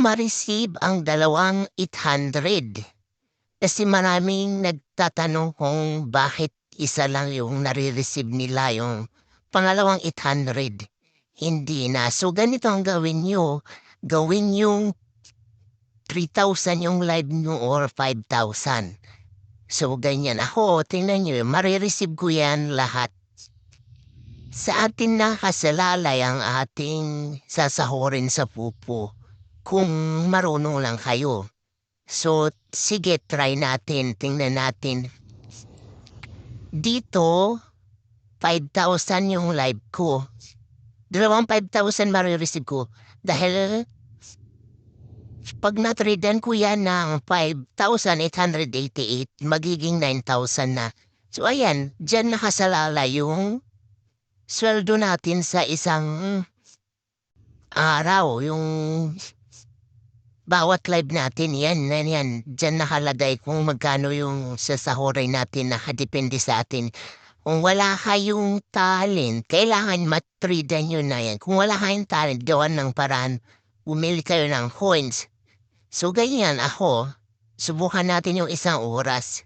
na ang dalawang 800. Kasi maraming nagtatanong kung bakit isa lang yung nare-receive nila yung pangalawang 800. Hindi na. So ganito ang gawin nyo. Gawin yung 3,000 yung live nyo or 5,000. So ganyan ako. Tingnan nyo, marireceive ko yan lahat. Sa atin na kasalalay ang ating sasahorin sa pupo kung marunong lang kayo. So, sige, try natin. Tingnan natin. Dito, 5,000 yung live ko. Dalawang 5,000 marireceive ko. Dahil, pag natradean ko yan ng 5,888, magiging 9,000 na. So, ayan, dyan nakasalala yung sweldo natin sa isang araw. Yung bawat live natin, yan, yan, yan. Diyan nakalagay kung magkano yung sasahuray natin na depende sa atin. Kung wala kayong talent, kailangan matridan nyo na yan. Kung wala kayong talent, gawan ng paraan, umili kayo ng coins. So, ganyan ako, subukan natin yung isang oras.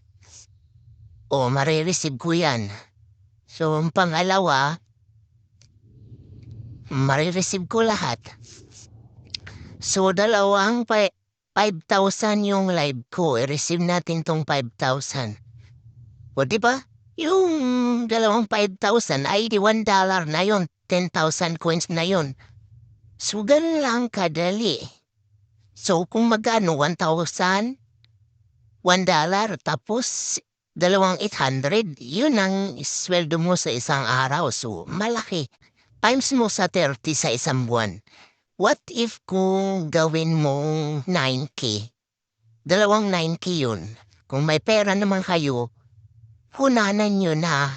O, marireceive ko yan. So, ang pangalawa, marireceive ko lahat. So, dalawang pa 5,000 yung live ko. I-receive natin tong 5,000. O, di ba? Yung dalawang 5,000 ay di 1 dollar na yon 10,000 coins na yon So, ganun lang kadali. So, kung magkano 1,000, 1 dollar, tapos dalawang 800, yun ang sweldo mo sa isang araw. So, malaki. Times mo sa 30 sa isang buwan. What if kung gawin mong 9K? Dalawang 9K yun. Kung may pera naman kayo, hunanan nyo na